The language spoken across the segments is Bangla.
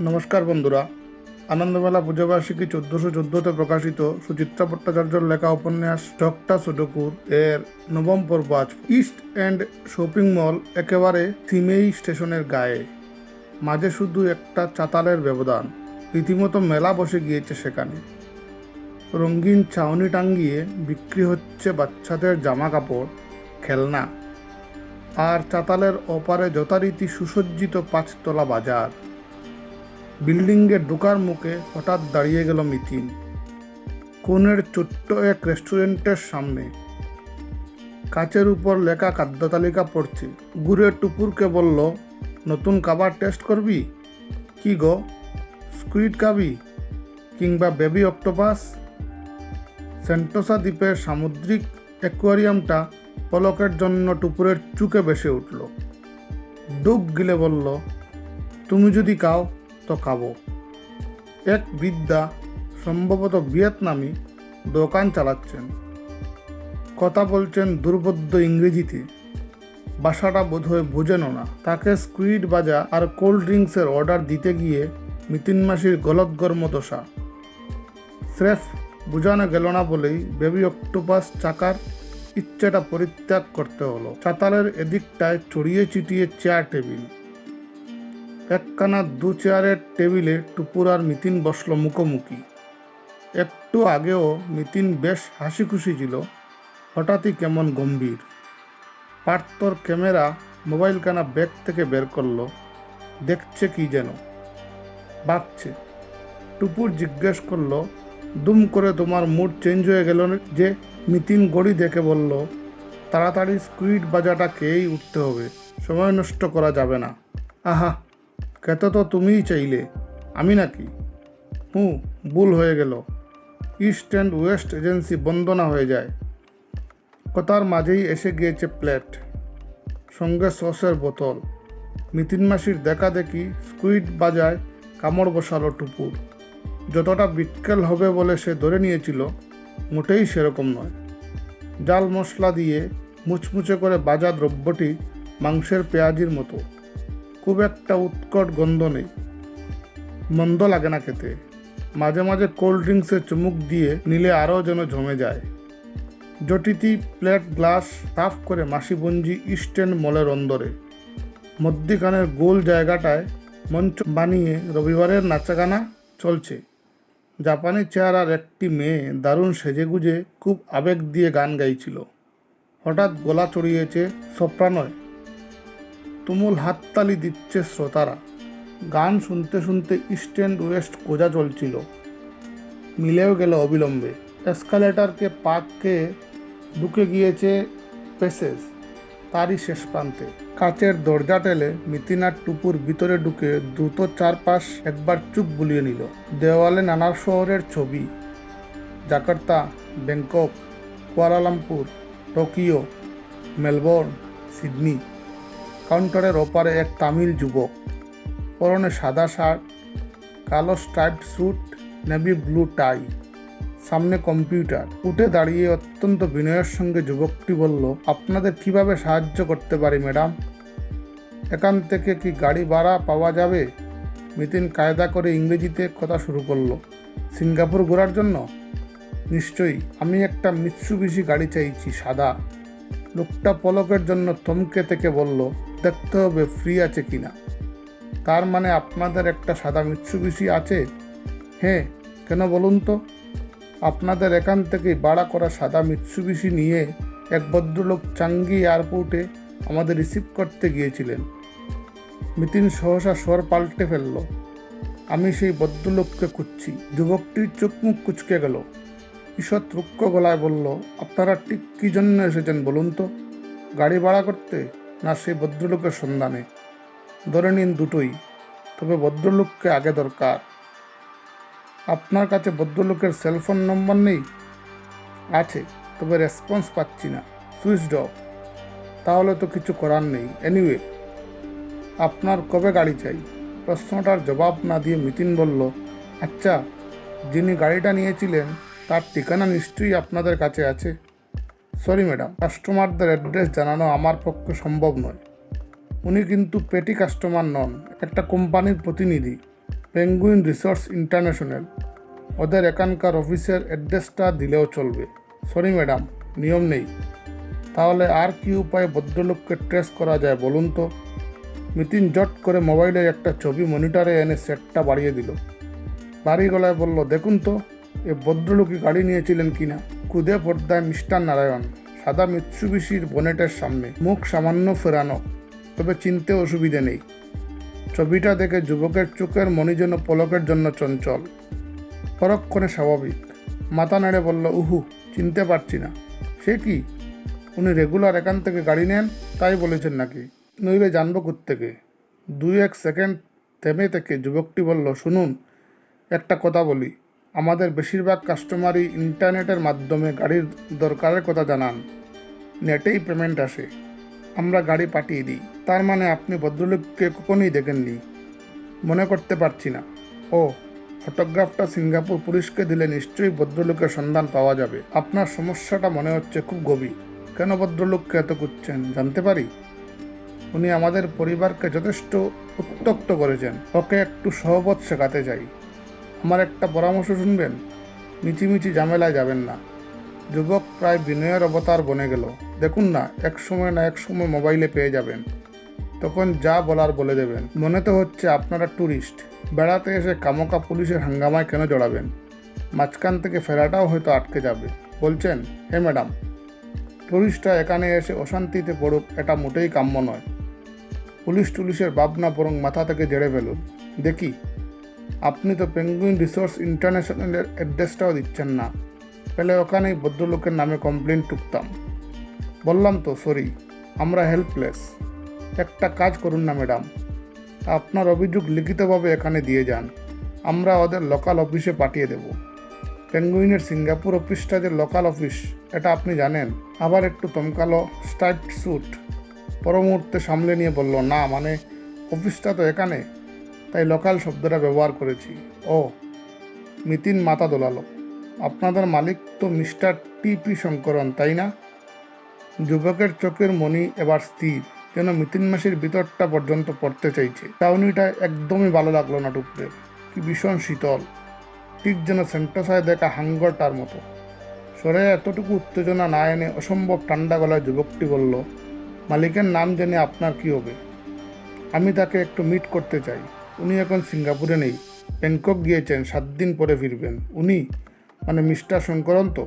নমস্কার বন্ধুরা। আনন্দমেলা পুজোবার্ষিকী চোদ্দশো চোদ্দতে প্রকাশিত সুচিত্রা ভট্টাচার্যর লেখা উপন্যাস ডক্টা সুডকুর এর নবম পর্ব আজ। ইস্ট এন্ড শপিং মল একেবারে থিমেই স্টেশনের গায়ে। মাঝে শুধু একটা চাতালের ব্যবধান। রীতিমতো মেলা বসে গিয়েছে সেখানে। রঙিন ছাউনি টাঙ্গিয়ে বিক্রি হচ্ছে বাচ্চাদের জামা কাপড় খেলনা। আর চাতালের ওপারে যথারীতি সুসজ্জিত পাঁচতলা বাজার। বিল্ডিংয়ের ঢোকার মুখে হঠাৎ দাঁড়িয়ে গেল মিতিন কোণের ছোট্ট এক রেস্টুরেন্টের সামনে। কাচের উপর লেখা খাদ্য তালিকা পড়ছে। গুড়ে টুপুরকে বলল, নতুন খাবার টেস্ট করবি? কি গো? স্কুইড খাবি? কিংবা বেবি অক্টোপাস? সেন্টোসা দ্বীপের সামুদ্রিক অ্যাকোয়ারিয়ামটা পলকের জন্য টুপুরের চুকে বেসে উঠল। ডুব গিলে বলল, তুমি যদি খাও তো খাব। এক বিদ্যা সম্ভবত ভিয়েতনামি দোকান চালাচ্ছেন। কথা বলছেন দুর্বোধ্য ইংরেজিতে। বাসাটা বোধহয় বোঝেনও না। তাকে স্কুইড বাজা আর কোল্ড ড্রিঙ্কসের অর্ডার দিতে গিয়ে মিতিন মাসির গলদগর্ম দশা স্রেফ বোঝানো গেল না বলেই বেবি অক্টোপাস চাকার ইচ্ছেটা পরিত্যাগ করতে হলো। চাতালের এদিকটায় ছড়িয়ে চিটিয়ে চেয়ার টেবিল। একখানা দু চেয়ারের টেবিলে টুপুর আর মিতিন বসল মুখোমুখি। একটু আগেও মিতিন বেশ হাসি খুশি ছিল, হঠাৎই কেমন গম্ভীর। পার্থর ক্যামেরা মোবাইলখানা ব্যাগ থেকে বের করল, দেখছে কি যেন। ভাবছে, টুপুর জিজ্ঞেস করল, দুম করে তোমার মুড চেঞ্জ হয়ে গেল যে? মিতিন গড়ি দেখে বলল, তাড়াতাড়ি স্কুইড বাজাটা খেয়েই উঠতে হবে, সময় নষ্ট করা যাবে না। আহা খেতে তো তুমিই চাইলে, আমি নাকি? হুঁ, ভুল হয়ে গেল। ইস্ট অ্যান্ড ওয়েস্ট এজেন্সি বন্ধ না হয়ে যায়। কথার মাঝেই এসে গিয়েছে প্লেট, সঙ্গে সসের বোতল। মিতিন মাসির দেখা দেখি স্কুইড বাজায় কামড় বসালো টুপুর। যতটা বিক্কেল হবে বলে সে ধরে নিয়েছিল, মোটেই সেরকম নয়। জাল মশলা দিয়ে মুচমুচে করে বাজা দ্রব্যটি মাংসের পেঁয়াজির মতো। খুব একটা উৎকট গন্ধ নেই। মন্দ লাগে না খেতে। মাঝে মাঝে কোল্ড ড্রিঙ্কসে চুমুক দিয়ে নিলে আরও যেন জমে যায়। জটিতি প্লেট গ্লাস সাফ করে মাসিবঞ্জি ইস্টার্ন মলের অন্দরে। মধ্যিখানের গোল জায়গাটায় মঞ্চ বানিয়ে রবিবারের নাচাগানা চলছে। জাপানি চেহারার একটি মেয়ে দারুণ সেজেগুজে খুব আবেগ দিয়ে গান গাইছিল। হঠাৎ গলা চড়িয়েছে সোপ্রানয়। তুমুল হাততালি দিচ্ছে শ্রোতারা। গান শুনতে শুনতে ইস্ট অ্যান্ড ওয়েস্ট কোজা চলছিল। মিলেও গেল অবিলম্বে। এসকালেটারকে পাককে ঢুকে গিয়েছে পেসেস তারই শেষ প্রান্তে। কাচের দরজা টেলে মিতিনার টুপুর ভিতরে ঢুকে দ্রুত চারপাশ একবার চুপ বুলিয়ে নিল। দেওয়ালে নানা শহরের ছবি, Jakarta, Bangkok, Kuala Lumpur, Tokyo, Melbourne, Sydney. কাউন্টারের ওপারে এক তামিল যুবক। পরনে সাদা শার্ট, কালো striped suit, navy blue tie. সামনে কম্পিউটার। উঠে দাঁড়িয়ে অত্যন্ত বিনয়ের সঙ্গে যুবকটি বলল, আপনাদের কীভাবে সাহায্য করতে পারি, ম্যাডাম? এখান থেকে কি গাড়ি ভাড়া পাওয়া যাবে? মিতিন কায়দা করে ইংরেজিতে কথা শুরু করল, সিঙ্গাপুর ঘোরার জন্য? নিশ্চয়ই। আমি একটা মিৎসুবিশি গাড়ি চাইছি, সাদা। লোকটা পলকের জন্য থমকে থেকে বলল, দেখতে হবে ফ্রি আছে কিনা তার মানে আপনাদের একটা সাদা মিৎসুবিশি আছে? হ্যাঁ কেন বলুন তো? আপনাদের এখান থেকে ভাড়া করা সাদা মিৎসুবিশি নিয়ে এক ভদ্রলোক চাঙ্গি এয়ারপোর্টে আমাদের রিসিভ করতে গিয়েছিলেন। মিতিন সহসা স্বর পাল্টে ফেলল, আমি সেই ভদ্রলোককে খুঁজছি। যুবকটির চোখ মুখ কুচকে গেল। ঈষৎ রুক্ষ গলায় বলল, আপনারা ঠিক কী জন্য এসেছেন বলুন তো? গাড়ি ভাড়া করতে? না সেই ভদ্রলোকের সন্ধানে? ধরে নিন দুটোই, তবে ভদ্রলোককে আগে দরকার। আপনার কাছে ভদ্রলোকের সেলফোন নম্বর নেই? আছে, তবে রেসপন্স পাচ্ছি না সুইচড অফ তাহলে তো কিছু করার নেই। এনিওয়ে আপনার কবে গাড়ি চাই? প্রশ্নটার জবাব না দিয়ে মিতিন বলল আচ্ছা যিনি গাড়িটা নিয়েছিলেন তার ঠিকানা নিশ্চয়ই আপনাদের কাছে আছে। সরি ম্যাডাম কাস্টমারদের অ্যাড্রেস জানানো আমার পক্ষে সম্ভব নয়। উনি কিন্তু পেটি কাস্টমার নন, একটা কোম্পানির প্রতিনিধি পেঙ্গুইন রিসোর্স ইন্টারন্যাশনাল ওদের এখানকার অফিসের অ্যাড্রেসটা দিলেও চলবে। সরি ম্যাডাম নিয়ম নেই। তাহলে আর কি উপায়ে ভদ্রলোককে ট্রেস করা যায় বলুন তো? মিতিন জট করে মোবাইলের একটা ছবি মনিটরে এনে সেটটা বাড়িয়ে দিল। বাড়ি গলায় বলল, দেখুন তো এ ভদ্রলোকই গাড়ি নিয়েছিলেন কিনা? কুদে পর্দায় মিস্টার নারায়ণ, সাদা মিৎসুবিশির বনেটের সামনে, মুখ সামান্য ফেরানো, তবে চিনতে অসুবিধে নেই। ছবিটা দেখে যুবকের চোখের মণি যেন পলকের জন্য চঞ্চল। পরক্ষণে স্বাভাবিক। মাথা নেড়ে বলল, উহু, চিনতে পারছি না। সে কি? উনি রেগুলার এখান থেকে গাড়ি নেন? তাই বলেছেন নাকি? নইলে জানব থেকে দুই এক সেকেন্ড থেমে থেকে যুবকটি বলল, শুনুন, একটা কথা বলি। আমাদের বেশিরভাগ কাস্টমারই ইন্টারনেটের মাধ্যমে গাড়ির দরকারের কথা জানান। নেটেই পেমেন্ট আসে। আমরা গাড়ি পাঠিয়ে দিই। তার মানে আপনি ভদ্রলোককে কখনোই দেখেননি। মনে করতে পারছি না। ও ফটোগ্রাফটা সিঙ্গাপুর পুলিশকে দিলে নিশ্চয়ই ভদ্রলোকের সন্ধান পাওয়া যাবে। আপনার সমস্যাটা মনে হচ্ছে খুব গভীর। কেন ভদ্রলোককে এত করছেন জানতে পারি? উনি আমাদের পরিবারকে যথেষ্ট উত্তক্ত করেছেন। ওকে একটু সহবত শেখাতে চাই। আমার একটা পরামর্শ শুনবেন? মিচিমিচি ঝামেলায় যাবেন না। যুবক প্রায় বিনয়ের অবতার বনে গেল। দেখুন না, এক সময় না এক সময় মোবাইলে পেয়ে যাবেন। তখন যা বলার বলে দেবেন। মনে তো হচ্ছে আপনারা ট্যুরিস্ট বেড়াতে এসে কামকা পুলিশের হাঙ্গামায় কেন জড়াবেন? মাঝখান থেকে ফেরাটাও হয়তো আটকে যাবে। বলছেন, হে ম্যাডাম, টুরিস্টরা এখানে এসে অশান্তিতে পড়ুক, এটা মোটেই কাম্য নয়। পুলিশ টুলিশের ভাবনা বরং মাথা থেকে জেড়ে ফেলুন। দেখি আপনি তো পেঙ্গুইন রিসোর্স ইন্টারন্যাশনালের অ্যাড্রেসটাও দিচ্ছেন না। পেলে ওখানেই ভদ্রলোকের নামে কমপ্লেন টুকতাম। বললাম তো সরি আমরা হেল্পলেস একটা কাজ করুন না ম্যাডাম আপনার অভিযোগ লিখিতভাবে এখানে দিয়ে যান। আমরা ওদের লোকাল অফিসে পাঠিয়ে দেব। পেঙ্গুইনের সিঙ্গাপুর অফিসটা যে লোকাল অফিস এটা আপনি জানেন? আবার একটু তমকালো স্টাইট স্যুট পর মুহূর্তে সামলে নিয়ে বলল, না মানে অফিসটা তো এখানে। তাই লোকাল শব্দটা ব্যবহার করেছি। ও, মিতিন মাথা দোলালো। আপনাদের মালিক তো মিস্টার টিপি শঙ্করন, তাই না? যুবকের চোখের মণি এবার স্থির, যেন মিতিন মাসির ভিতরটা পর্যন্ত পড়তে চাইছে। চাউনিটা একদমই ভালো লাগল না টুকরে। কি ভীষণ শীতল। ঠিক যেন সেন্টোসায় দেখা হাঙ্গরটার মতো। সরে এতটুকু উত্তেজনা না এনে অসম্ভব ঠান্ডা গলায় যুবকটি বলল, মালিকের নাম জেনে আপনার কি হবে? আমি তাকে একটু মিট করতে চাই। উনি এখন সিঙ্গাপুরে নেই। ব্যাংকক গিয়েছেন, সাত দিন পরে ফিরবেন। উনি? মানে মিস্টার শঙ্করন তো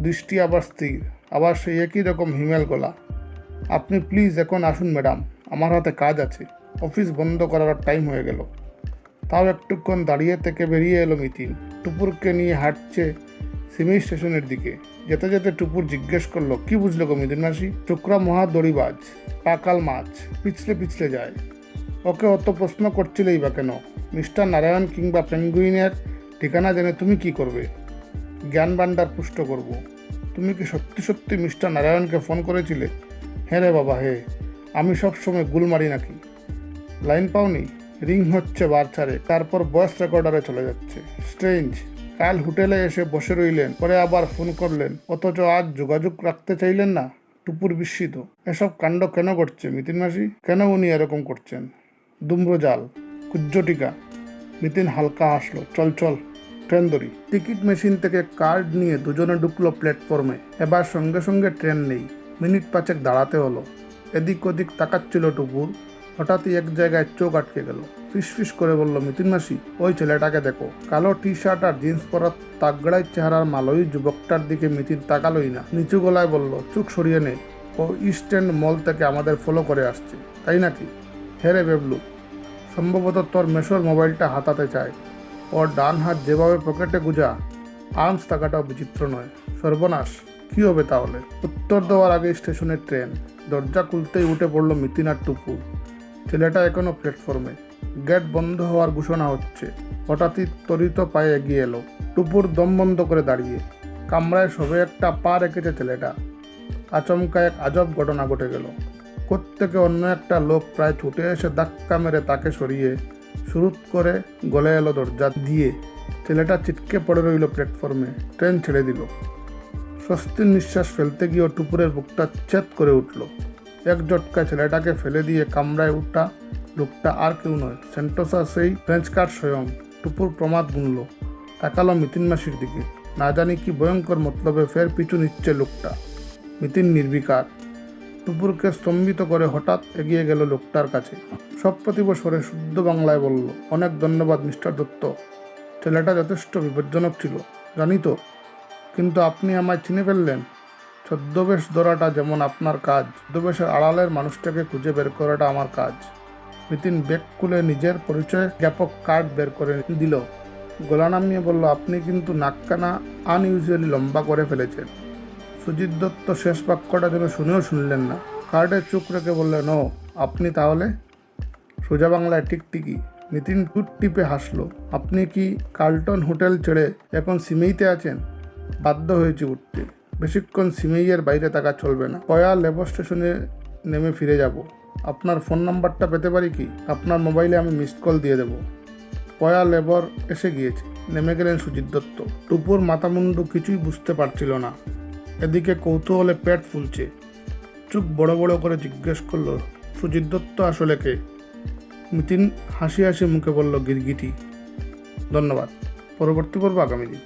দৃষ্টি আবার স্থির, আবার সেই একই রকম হিমেল গলা। আপনি প্লিজ এখন আসুন ম্যাডাম আমার হাতে কাজ আছে। অফিস বন্ধ করার টাইম হয়ে গেল। তাও একটুক্ষণ দাঁড়িয়ে থেকে বেরিয়ে এলো মিতিন। টুপুরকে নিয়ে হাঁটছে সিমি স্টেশনের দিকে। যেতে যেতে টুপুর জিজ্ঞেস করল, কি বুঝলো গো মিতিন মাসি? চোকরা মহা দড়িবাজ, পাকাল মাছ, পিছলে পিছলে যায়। ওকে অত প্রশ্ন করছিলেই বা কেন? মিস্টার নারায়ণ কিংবা পেঙ্গুইনের ঠিকানা জেনে তুমি কি করবে? জ্ঞান ভাণ্ডার পুষ্ট করব। তুমি কি সত্যি সত্যি মিস্টার নারায়ণকে ফোন করেছিলে? হ্যাঁ রে বাবা, হে, আমি সব সময় গুল মারি নাকি? লাইন পাওনি? রিং হচ্ছে বার ছাড়ে, তারপর ভয়েস রেকর্ডারে চলে যাচ্ছে। স্ট্রেঞ্জ, কাল হোটেলে এসে বসে রইলেন, পরে আবার ফোন করলেন, অথচ আজ যোগাযোগ রাখতে চাইলেন না? টুপুর বিস্মিত, এসব কাণ্ড কেন করছে মিতিন মাসি? কেন উনি এরকম করছেন? দুম্রজাল, কুজ্জটিকা। মিতিন হালকা হাসলো, চল চল, ট্রেন ধরি। টিকিট মেশিন থেকে কার্ড নিয়ে দুজনে ঢুকলো প্ল্যাটফর্মে। এবার সঙ্গে সঙ্গে ট্রেন নেই। মিনিট পাঁচেক দাঁড়াতে হলো। এদিক ওদিক তাকাচ্ছিল টুকুর। হঠাৎই এক জায়গায় চোখ আটকে গেল। ফিসফিস করে বলল মিতিন মাসি, ওই ছেলেটাকে দেখো। কালো টি শার্ট আর জিন্স পরা তাগড়াই চেহারার মালয়ী যুবকটার দিকে মিতিন তাকালোই না। নিচু গলায় বলল চোখ সরিয়ে নে। ও ইস্ট মল থেকে আমাদের ফলো করে আসছে। তাই নাকি? হেরে বেবলু। সম্ভবত তোর মেশোর মোবাইলটা হাতাতে চায়। ওর ডান হাত যেভাবে পকেটে গুজা, আর্মস থাকাটাও বিচিত্র নয়। সর্বনাশ, কী হবে তাহলে? উত্তর দেওয়ার আগে স্টেশনের ট্রেন। দরজা খুলতেই উঠে পড়ল মিতিন আর টুপু। ছেলেটা এখনও প্ল্যাটফর্মে। গেট বন্ধ হওয়ার ঘোষণা হচ্ছে। হঠাৎই তরিত পায়ে এগিয়ে এলো। টুপুর দম বন্ধ করে দাঁড়িয়ে। কামরায় সবে একটা পা রেখেছে ছেলেটা। আচমকা এক আজব ঘটনা ঘটে গেল। কোত্থেকে অন্য একটা লোক প্রায় ছুটে এসে ধাক্কা মেরে তাকে সরিয়ে শুরুত করে গলে এলো দরজা দিয়ে। ছেলেটা চিটকে পড়ে রইল প্ল্যাটফর্মে। ট্রেন ছেড়ে দিল। স্বস্তির নিঃশ্বাস ফেলতে গিয়ে টুপুরের বুকটা চেত করে উঠল। এক জটকা ছেলেটাকে ফেলে দিয়ে কামড়ায় উঠা লোকটা আর কেউ নয়, সেন্টোসা সেই ফ্রেঞ্চ কার্ড স্বয়ং। টুপুর প্রমাদ গুনল। তাকালো মিতিন মাসির দিকে। না জানি কি ভয়ঙ্কর মতলবে ফের পিছু নিচ্ছে লোকটা। মিতিন নির্বিকার। টুপুরকে স্তম্ভিত করে হঠাৎ এগিয়ে গেল লোকটার কাছে। সপ্রতিভ স্বরে শুদ্ধ বাংলায় বলল, অনেক ধন্যবাদ, মিস্টার দত্ত। ছেলেটা যথেষ্ট বিপজ্জনক ছিল, জানি তো। কিন্তু আপনি আমায় চিনে ফেললেন। ছদ্মবেশ ধরাটা যেমন আপনার কাজ, ছদ্মবেশের আড়ালের মানুষটাকে খুঁজে বের করাটা আমার কাজ। নিতিন ব্যাগ খুলে নিজের পরিচয় জ্ঞাপক কার্ড বের করে দিল। গলা নামিয়ে বলল, আপনি কিন্তু নাক্কানা আনইউজুয়ালি লম্বা করে ফেলেছেন। সুজিত দত্ত শেষ বাক্যটা যেন শুনেও শুনলেন না। কার্ডে চোখ রেখে বললেন, ও, আপনি তাহলে? সোজা বাংলায় টিকটিকি। নিতিন টুট টিপে হাসলো, আপনি কি কার্লটন হোটেল ছেড়ে এখন সিমেইতে আছেন? বাধ্য হয়েছে উঠতে। বেশিক্ষণ সিমেইয়ের বাইরে থাকা চলবে না। কয়া লেবার স্টেশনে নেমে ফিরে যাব। আপনার ফোন নাম্বারটা পেতে পারি কি? আপনার মোবাইলে আমি মিসড কল দিয়ে দেবো। পয়া লেবর এসে গিয়েছে। নেমে গেলেন সুজিত দত্ত। টুপুর মাথামুন্ডু কিছুই বুঝতে পারছিল না। এদিকে কৌতূহলে পেট ফুলছে। চুপ বড় বড় করে জিজ্ঞেস করল, সুজিত দত্ত আসলে কে? মিতিন হাসি হাসি মুখে বলল, গিরগিটি। ধন্যবাদ। পরবর্তী পর্ব আগামী দিন।